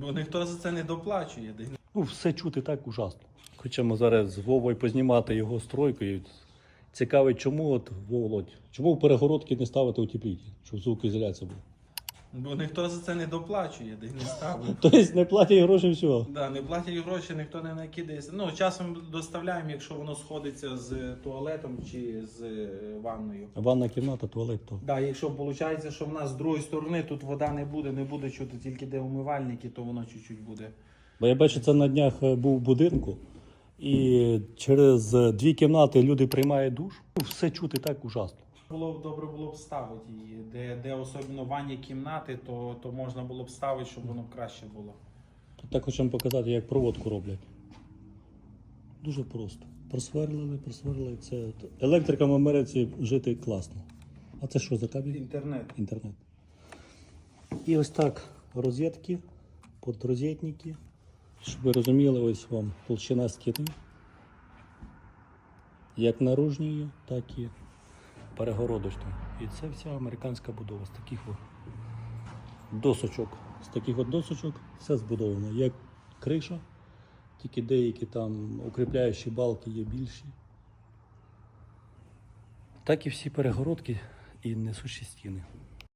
Бо ніхто за це не доплачує. Ну, все чути так ужасно. Хочемо зараз з Вовою познімати його стройкою. Цікавить, чому от Володь, чому в перегородки не ставити утеплітель, щоб звукоізоляція була. Бо ніхто за це не доплачує, де не ставить. Тобто не платять гроші всього. Да, не платять гроші, ніхто не накидається. Ну, часом доставляємо, якщо воно сходиться з туалетом чи з е, ванною. Ванна кімната, туалет то. Да, якщо виходить, що в нас з другої сторони тут вода не буде, не буде чути тільки де умивальники, то воно чуть-чуть буде. Бо я бачу, це на днях е, був в будинку, і через е, дві кімнати люди приймають душ. Ну, Все чути так ужасно. Було б добре було б ставити її. Де, де особливо ванні кімнати, то, то можна було б ставити, щоб воно краще було. Так хочемо показати, як проводку роблять. Дуже просто. Просверлили, просверлили. Це електрикам в Америці жити класно. А це що за кабель? Інтернет. Інтернет. І ось так розетки, подрозетники. Щоб ви розуміли, ось вам толщина стіни. Як наружньої, так і перегородочної. І це вся американська будова з таких от досочок. З таких от досочок все збудовано. Як криша, тільки деякі там укріпляючі балки є більші. Так і всі перегородки і несучі стіни.